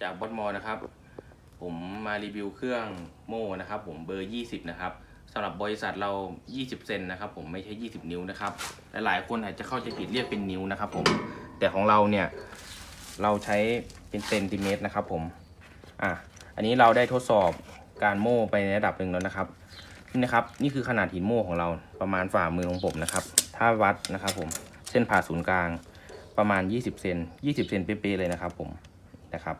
จากบอทมอนะครับ ผมมารีวิวเครื่องโม่นะครับ ผมเบอร์ 20 นะครับสำหรับบริษัทเรา 20 เซนนะครับ ผมไม่ใช่ 20 นิ้วนะครับหลายๆคนอาจจะเข้าใจผิดเรียกเป็นนิ้วนะครับ ผมแต่ของเราเนี่ยเราใช้เป็นเซนติเมตรนะครับ ผมอะอันนี้เราได้ทดสอบการโม่ไปในระดับหนึ่งแล้วนะครับนี่นะครับ นี่คือขนาดหินโม่ของเราประมาณฝ่ามือของผมนะครับ ถ้าวัดนะครับ ผมเส้นผ่าศูนย์กลางประมาณ 20 เซน 20 เซนเป๊ะๆเลยนะครับ ผมนะครับ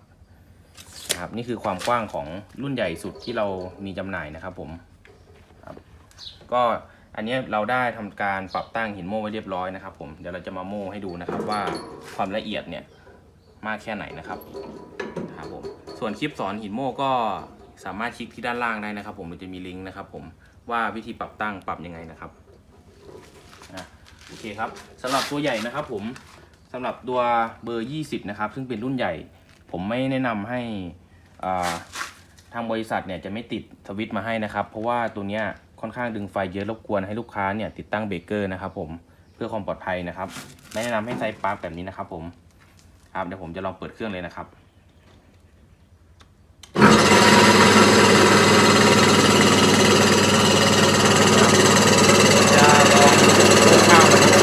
นะครับ นี่คือความกว้างของรุ่นใหญ่สุดที่เรามีจำหน่ายนะครับผมครับก็อันนี้เราได้ทำการปรับตั้งหินโม่ไว้เรียบร้อยนะครับ ผมเดี๋ยวเราจะมาโม่ให้ดูนะครับว่าความละเอียดเนี่ยมากแค่ไหนนะครับครับผมส่วนคลิปสอนหินโม่ก็สามารถคลิกที่ด้านล่างได้นะครับ ผมมันจะมีลิงก์นะครับ ผมว่าวิธีปรับตั้งปรับยังไงนะครับโอเคครับสำหรับตัวใหญ่นะครับ ผมสำหรับตัวเบอร์ 20 นะครับ ซึ่งเป็นรุ่นใหญ่ ผมไม่แนะนำให้ ทางบริษัทเนี่ยจะไม่ติดสวิตช์มาให้นะครับ เพราะว่าตัวเนี้ยค่อนข้างดึงไฟเยอะรบกวนให้ลูกค้าเนี่ยติดตั้งเบรกเกอร์นะครับผมเพื่อความปลอดภัยนะครับไม่แนะนำให้ใช้ปลั๊กแบบนี้นะครับผมครับเดี๋ยวผมจะลองเปิดเครื่องเลยนะครับ จะลองเปิดข้าวนะครับ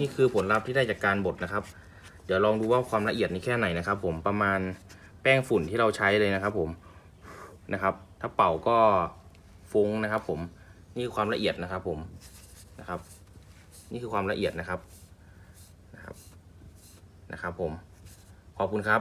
นี่ คือผลลัพธ์ที่ได้จากการบดนะครับ เดี๋ยวลองดูว่าความละเอียดนี่แค่ไหนนะครับ ผมประมาณแป้งฝุ่นที่เราใช้เลยนะครับ ผมนะครับ ถ้าเป่าก็ฟุ้งนะครับ ผมนี่คือความละเอียดนะครับ ผมนะครับ นี่คือความละเอียดนะครับนะครับนะครับ ผมขอบคุณครับ